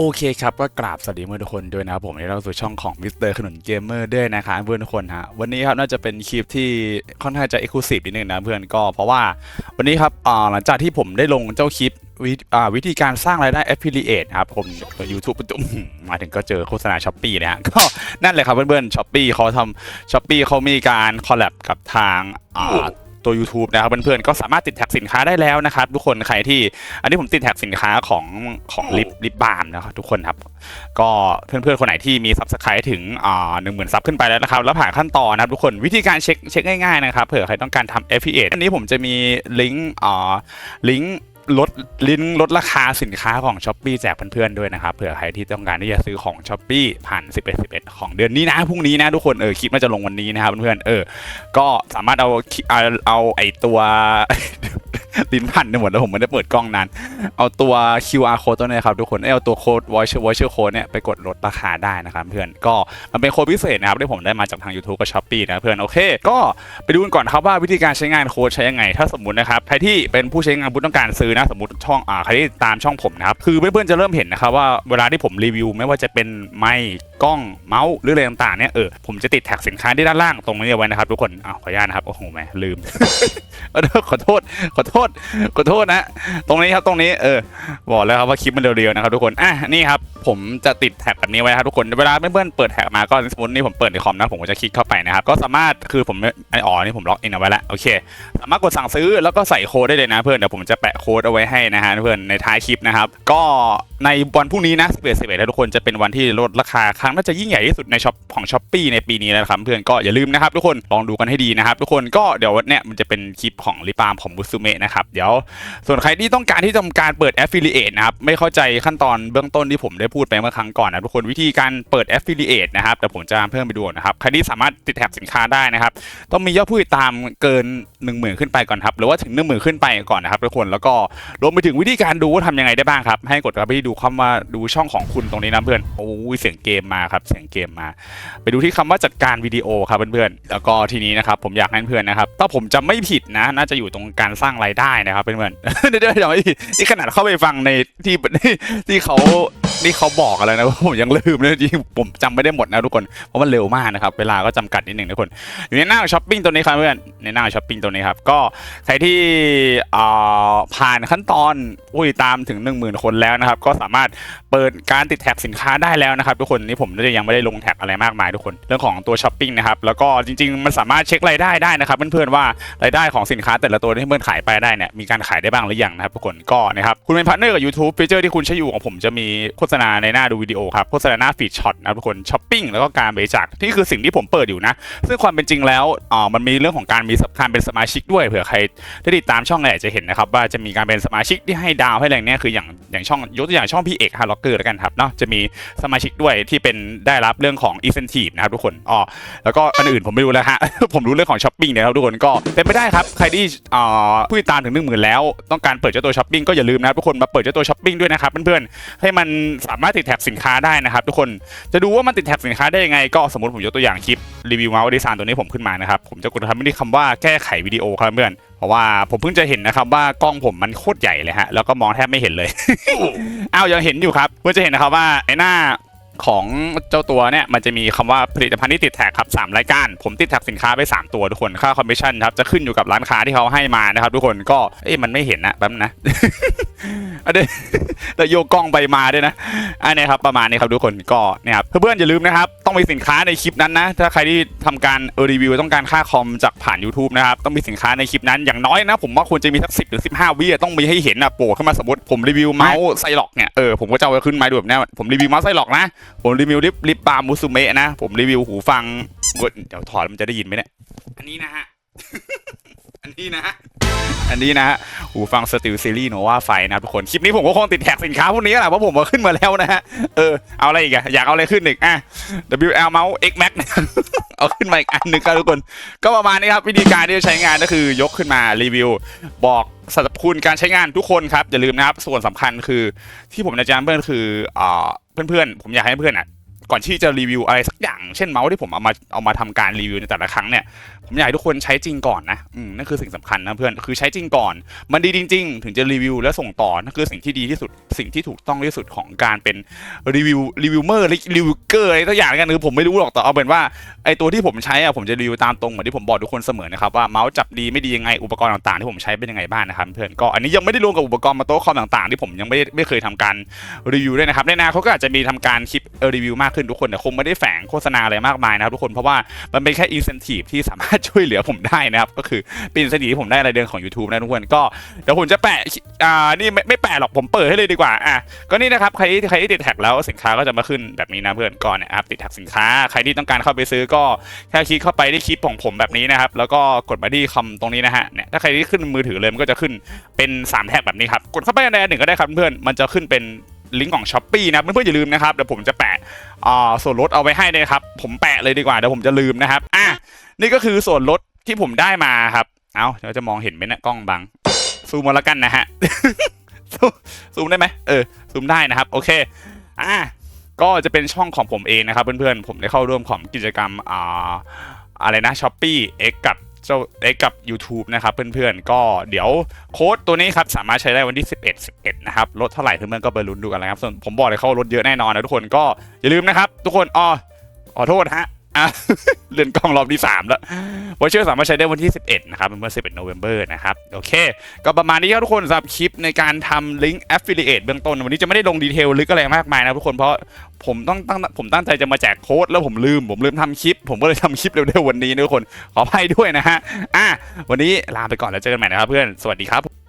โอเคครับก็กราบสวัสดีเพื่อทุกคนด้วยนะครับผมที่เราสู่ช่องของมิสเตอร์ขนุนเกมเมอร์ด้วยนะคะเพื่อนทุกคนฮะวันนี้ครับน่าจะเป็นคลิปที่ค่อนข้างจะเอกลูซีฟนิดนึงนะเพื่อนก็เพราะว่าวันนี้ครับหลังจากที่ผมได้ลงเจ้าคลิปวิอ่าวิธีการสร้างรายได้ affiliate ครับผม YouTube ตุ้มมาถึงก็เจอโฆษณาช้อปปี้นะฮะก็นั่นเลยครับเพื่อนๆช้อปปี้เขาทำช้อปปี้เขามีการคอลแลบกับทางอ่า ตัว YouTube นะครับเพื่อนๆก็สามารถติดแท็กสินค้าได้แล้วนะครับ ทุกคนใครที่ อันนี้ผมติดแท็กสินค้าของของลิปลิปบาล์มนะครับทุกคนครับ ก็เพื่อนๆคนไหนที่มีซับสไครต์ถึงอ่าหนึ่งหมื่นซับขึ้นไปแล้วนะครับ แล้วผ่านขั้นตอนนะครับทุกคนวิธีการเช็คเช็คง่ายๆนะครับเผื่อใครต้องการทำ affiliate อันนี้ผมจะมีลิงก์อ่าลิงก์ ลดลิ้นลดราคาสินค้าของ s h อ p e e แจกเพื่อนๆด้วยนะครับเผื่อใครที่ต้องการที่จะซื้อของ s h อ p e e ผ่าน 11 11 ของเดือนนี้นะพรุ่งนี้นะทุกคนเออคลิปน่าจะลงวันนี้นะครับเพื่อนๆเออก็สามารถเอาเอาเอาไอตัว ลิ้นพันไปหมดแล้วผมไม่ได้เปิดกล้องนานเอาตัว QR code ตัวนี้ครับทุกคนเอาตัวโค้ด voucher voucher code เนี่ยไปกดลดราคาได้นะครับเพื่อนก็มันเป็นโค้ดพิเศษนะครับที่ผมได้มาจากทาง YouTube กับ Shopee นะเพื่อนโอเค ก็ไปดูกันก่อนครับว่าวิธีการใช้งานโค้ดใช้ยังไง ถ้าสมมตินะครับใครที่เป็นผู้ใช้งานผู้ต้องการซื้อนะสมมติช่องอ่าใครที่ตามช่องผมนะครับคือเพื่อนๆจะเริ่มเห็นนะครับว่าเวลาที่ผมรีวิว ไม่ว่าจะเป็นไมค์กล้องเมาส์หรืออะไรต่างๆเนี่ยเออผมจะติดแท็กสินค้าที่ด้านล่างตรงนี้เอาไว้นะครับทุกคนอ้าวขออนุญาตนะครับโอ้โหแม่ลืมขอโทษขอโทษขอโทษนะ ตรงนี้ครับตรงนี้เออบอกแล้วครับว่าคลิปมันเร็วๆนะครับทุกคนอะนี่ครับผมจะติดแท็กแบบนี้ไว้ครับทุกคนเวลาเพื่อนๆเปิดแท็กมาก็สมมตินี่ผมเปิดในคอมนะผมก็จะคลิกเข้าไปนะครับก็สามารถคือผมไออ๋อนี่ผมล็อกอินเอาไว้แล้วโอเค สามารถกดสั่งซื้อแล้วก็ใส่โค้ดได้เลยนะเพื่อนเดี๋ยวผมจะแปะโค้ดเอาไว้ให้นะฮะเพื่อนในท้ายคลิปนะครับก็ในวันพรุ่งนี้นะ11 11ทุกคนจะเป็นวันที่ลดราคาครั้งน่าจะยิ่งใหญ่ที่สุดในช็อปของช้อปปีในปีนี้แล้วนะครับเพื่อนก็อย่าลืมนะครับทุกคนลองดูกันให้ดีนะครับทุกคนก็เดี๋ยวเนี่ยมันจะเป็นคลิปของลิปามของบุซุเมะนะครับ เดี๋ยวส่วนใครที่ต้องการที่จะทำการเปิด affiliate นะครับ ไม่เข้าใจขั้นตอนเบื้องต้นที่ผมได้พูดไปเมื่อครั้งก่อนนะทุกคนวิธีการเปิด affiliate นะครับแต่ผมจะเพิ่มไปดูนะครับ ใครที่สามารถติดแท็กสินค้าได้นะครับ ต้องมียอดผู้ติดตามเกิน 1 0,000 ขึ้นไปก่อนครับ หรือว่าถึง 1 0,000 ขึ้นไปก่อนนะครับทุกคนแล้วก็รวมไปถึงวิธีการดูว่าทำยังไงได้บ้างครับ ให้กดเข้าไปดูคำว่าดูช่องของคุณตรงนี้นะเพื่อนโอ้ยเสียงเกมมาครับเสียงเกมมา ไปดูที่คำว่าจัดการวิดีโอครับเพื่อนๆแล้วก็ทีนี้นะครับผมอยากให้เพื่อนนะครับถ้าผมจำไม่ผิดนะ น่าจะอยู่ตรงการสร้างรายได้นะครับเพื่อนๆเดี๋ยวเดี๋ยวไม่ผิดนี่ขนาดเข้าไปฟังในที่ที่เขา ที่เขาบอกอะไรนะผมยังลืมเลยจริงผมจำไม่ได้หมดนะทุกคนเพราะมันเร็วมากนะครับเวลาก็จำกัดนิดหนึ่งทุกคนอยู่ในหน้าช้อปปิ้งตัวนี้ครับเพื่อนในหน้าช้อปปิ้งตัวนี้ครับก็ใครที่อ่าผ่านขั้นตอนอุ้ยตามถึง 1 0,000 คนแล้วนะครับก็สามารถเปิดการติดแท็กสินค้าได้แล้วนะครับทุกคนนี่ผมยังไม่ได้ลงแท็กอะไรมากมายทุกคนเรื่องของตัวช้อปปิ้งนะครับแล้วก็จริง ๆ มันสามารถเช็ครายได้ได้นะครับเพื่อนๆว่ารายได้ของสินค้าแต่ละตัวที่เพื่อนขายไปได้เนี่ยมีการขายได้บ้างหรือยังนะครับทุกคนก็นะครับคุณเป็นพาร์ทเนอร์กับ YouTube ฟีเจอร์ที่คุณใช้อยู่ของผมจะมีโฆษณาในหน้าดูวิดีโอครับโฆษณาหน้าฟีดช็อตนะทุกคนช้อปปิ้งแล้วก็การบริจาคที่คือสิ่งที่ผมเปิดอยู่นะ ซึ่งความเป็นจริงแล้วอ๋อมันมีเรื่องของการมีสับกาเป็นสมาชิกด้วยเผื่อใครได้ติดตามช่องไหนจะเห็นนะครับว่าจะมีการเป็นสมาชิกที่ให้ดาวให้อะไรเนี่ยคืออย่างอย่างช่องยกตัวอย่างช่องพี่เอกฮาร์ล็อกเกอร์แล้วกันครับเนาะจะมีสมาชิกด้วยที่เป็นได้รับเรื่องของอีเซนทีฟนะครับทุกคนอ๋อแล้วก็อันอื่นผมไม่รู้แล้วฮะผมรู้เรื่องของช้อปปิ้งเนี่ยครับทุกคนก็เป็นไปได้ครับใครที่อ๋อผู้ติดตามถึงหนึ่งหมื่นแล้ว ต้องการเปิดเจ้าตัวช้อปปิ้งก็อย่าลืมนะทุกคนมาเปิดเจ้าตัวช้อปปิ้งด้วยนะครับเพื่อนๆให้มันสามารถติดแท็กสินค้าได้นะครับ ทุกคนจะดูว่ามันติดแท็กสินค้าได้ยังไง ก็สมมติผมยกตัวอย่างคลิปรีวิวเมาส์ดีไซน์ตัวนี้ผมขึ้นมานะครับผมจะกดทำไม่ได้คำว่าแก้ไขวิดีโอครับเพื่อนเพราะว่าผมเพิ่งจะเห็นนะครับว่ากล้องผมมันโคตรใหญ่เลยฮะแล้วก็มองแทบไม่เห็นเลย อ้าวยังเห็นอยู่ครับเพื่อจะเห็นนะครับว่าไอ้หน้า ของเจ้าตัวเนี่ยมันจะมีคำว่าผลิตภัณฑ์ที่ติดแท็กครับสามรายการ ผมติดแท็กสินค้าไป 3 ตัวทุกคนค่าคอมมิชชั่นครับจะขึ้นอยู่กับร้านค้าที่เขาให้มานะครับทุกคนก็เอ๊ะมันไม่เห็นนะแป๊บนะอันนี้แล้วโยกกล้องไปมาด้วยนะอันนี้ครับประมาณนี้ครับทุกคนก็เนี่ยครับเพื่อนๆอย่าลืมนะครับ ต้องมีสินค้าในคลิปนั้นนะ ถ้าใครที่ทำการเออรีวิวต้องการค่าคอมจากผ่าน YouTube นะครับ ต้องมีสินค้าในคลิปนั้นอย่างน้อยนะ ผมว่าควรจะมีสักสิบหรือสิบห้าวิอะต้องมีให้เห็นอะโผล่ขึ้นมาสมมติผมรีวิวเมาส์ไซล็อกเนี่ยเออผมก็จะเอาไว้ขึ้นมาดูแบบเนี้ยผมรีวิวเมาส์ไซล็อกนะ ผมรีวิวลิปลิปบาร์มูซูเมะนะ ผมรีวิวหูฟังเดี๋ยวถอดแล้วมันจะได้ยินไหมเนี่ยอันนี้นะฮะ อันนี้นะ อันนี้นะหูฟังสติลซีรีส์โนว่าไฟนะทุกคน คลิปนี้ผมก็คงติดแท็กสินค้าพวกนี้แหละเพราะผมมาขึ้นมาแล้วนะฮะ เออ เอาอะไรอีกอะอยากเอาอะไรขึ้นอีกอะ WL Mouse X Max เอาขึ้นมาอีกอันหนึ่งครับทุกคน ก็ประมาณนี้ครับวิธีการที่จะใช้งานก็คือยกขึ้นมารีวิว บอกสรรพคุณการใช้งานทุกคนครับอย่าลืมนะครับส่วนสำคัญคือที่ผมจะแจ้งเพื่อนคืออ่าเพื่อนๆผมอยากให้เพื่อนอะ ก่อนที่จะรีวิวอะไรสักอย่างเช่นเมาส์ที่ผมเอามาเอามาทำการรีวิวในแต่ละครั้งเนี่ยผมอยากให้ทุกคนใช้จริงก่อนนะอืมนั่นคือสิ่งสำคัญนะเพื่อนคือใช้จริงก่อน มันดีจริง ๆ ถึงจะรีวิวและส่งต่อนั่นคือสิ่งที่ดีที่สุดสิ่งที่ถูกต้องที่สุดของการเป็นรีวิวรีวิวเมอร์รีวิวเกอร์อะไรสักอย่างกันคือผมไม่รู้หรอกแต่เอาเป็นว่าไอตัวที่ผมใช้อะผมจะรีวิวตามตรงเหมือนที่ผมบอกทุกคนเสมอนะครับว่าเมาส์จับดีไม่ดียังไงอุปกรณ์ต่างๆที่ผมใช้เป็นยังไงบ้างนะครับเพื่อนก็อันนี้ยังไม่ได้รวมกับอุปกรณ์มาโต๊ะคอมต่างๆ ที่ผมยังไม่ไม่เคยทำการรีวิวด้วยนะครับในอนาคตก็อาจจะมีทำการคลิปรีวิวมากขึ้นทุกคนแต่คงไม่ได้แฝงโฆษณาอะไรมากมายนะครับทุกคนเพราะว่ามันเป็นแค่อินเซนティブที่สามารถช่วยเหลือผมได้นะครับก็คือเป็นอินเซนティブที่ผมได้รายเดือนของ YouTube นะทุกคนก็เดี๋ยวผมจะแปะอ่านี่ไม่ไม่แปะหรอกผมเปิดให้เลยดีกว่าอ่ะก็นี่นะครับใครใครที่ติดแท็กแล้วสินค้าก็จะมาขึ้นแบบนี้นะเพื่อนก่อนเนี่ยครับติดแท็กสินค้าใครที่ต้องการเข้าไปซื้อก็แค่คลิกเข้าไปที่คลิปของผมแบบนี้นะครับแล้วก็กดมาที่คำตรงนี้นะฮะเนี่ยถ้าใครที่ขึ้นมือถือเลยมันก็จะขึ้นเป็น3แท็กแบบนี้ครับกดเข้าไปในอันหนึ่งก็ได้ครับเพื่อนมันจะขึ้นเป็น ลิงก์ของช้อปปีนะเพื่อนๆอย่าลืมนะครับเดี๋ยวผมจะแปะส่วนลดเอาไว้ให้เลยครับ ผมแปะเลยดีกว่าเดี๋ยวผมจะลืมนะครับอะนี่ก็คือส่วนลดที่ผมได้มาครับ เอาเดี๋ยวจะมองเห็นไหมเนะกล้องบังซูมมาแล้วกันนะฮะซูมซูมได้ไหมเออซูมได้นะครับ โอเคอะก็จะเป็นช่องของผมเองนะครับ เพื่อนๆผมได้เข้าร่วมของกิจกรรมอ่าอะไรนะช้อปปี้เอ็กกับ เจ้าเอ็กกับ YouTube นะครับเพื่อนๆ ก็เดี๋ยวโค้ดตัวนี้ครับ สามารถใช้ได้วันที่ 11 11 นะครับลดเท่าไหร่เพื่อนๆก็ไปลุ้นดูกันนะครับส่วนผมบอกเลยเขาลดเยอะแน่นอนนะทุกคนก็อย่าลืมนะครับ ทุกคนอ๋อขอโทษฮะ อะเลื่อนกล้องรอบที่3แล้ววอเชอร์สามารถใช้ได้วันที่ 11 นะครับเป็นวัน11โนเวม ber นะครับ โอเค ก็ประมาณนี้ครับทุกคนสำหรับคลิปในการทำลิงก์ affiliate เบื้องต้น วันนี้จะไม่ได้ลงดีเทลลึกอะไรมากมายนะทุกคนเพราะผมต้องตั้งผมตั้งใจจะมาแจกโค้ดแล้วผมลืม ผมลืมทำคลิป ผมก็เลยทำคลิปเร็วๆวันนี้นะทุกคนขออภัยด้วยนะฮะอะวันนี้ลาไปก่อนแล้วเจอกันใหม่นะครับเพื่อนสวัสดีครับ